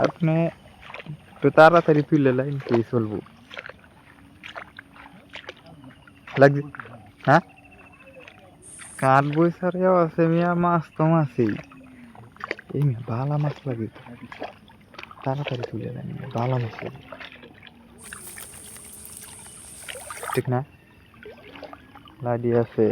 আপনি একটু তাড়াতাড়ি তুলে লাইন কে চলবো লাগছে হ্যাঁ কাঠ বৈশারেও আছে মিয়া মাছ তো মাছই এই মিয়া বালা মাছ লাগে তাড়াতাড়ি তুলে লাইন বালা মাছ লাগে ঠিক না লাডি আছে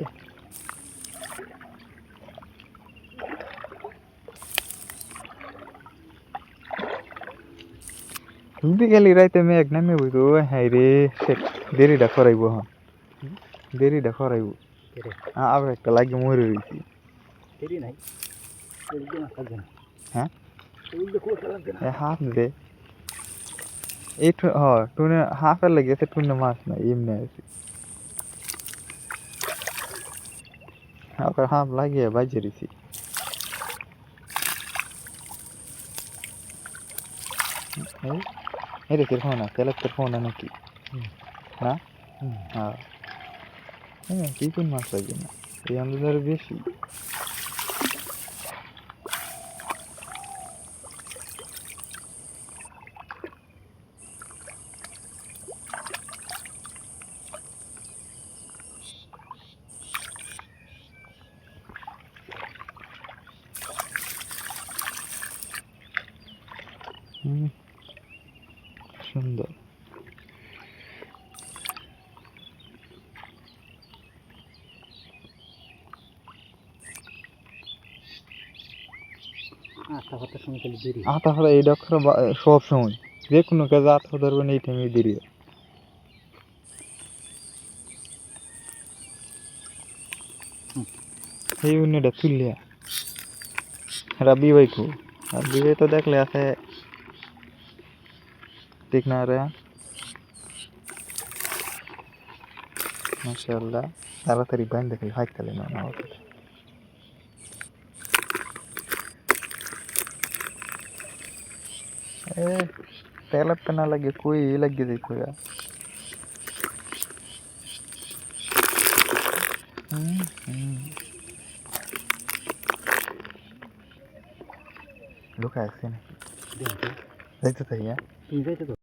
বিকেলি রাইতে মেঘ নামে বইতো হাই রে দেরিটা করাইব হন দেরিটা করাইব কেরে আবার একটা লাগে মরে রয়েছি দেরি নাই হ্যাঁ? হাফ দে এই হ টুনে হাফের লেগেছে টুনে মাছ না এমনি আছে ওকে হাফ লাগিয়ে বাজিয়ে দিছি এই এটা কীরকম না তেলের কীরকম না নাকি না হুম। হ্যাঁ হ্যাঁ কি কোন মাছ লাগে না এই আমাদের বেশি হুম সুন্দর আতা হলে এই ডক্টর সব সময় যে কোনো কাজে আতা ধরবেন এই টাইমে। হুম। এই উন্নটা তুললিয়া রাবি ভাই কো রাবি ভাই তো দেখলে আছে ঠিক না রে? মাশাআল্লাহ। তাড়াতাড়ি বাইন দেখে হাইক তালে না না ওকে এ তেল না লাগে কই লাগিয়ে দিত यार হুম হুম। লোক নাকি দেখো। দেখতে থাকি হ্যাঁ? তুমি যাইতে তো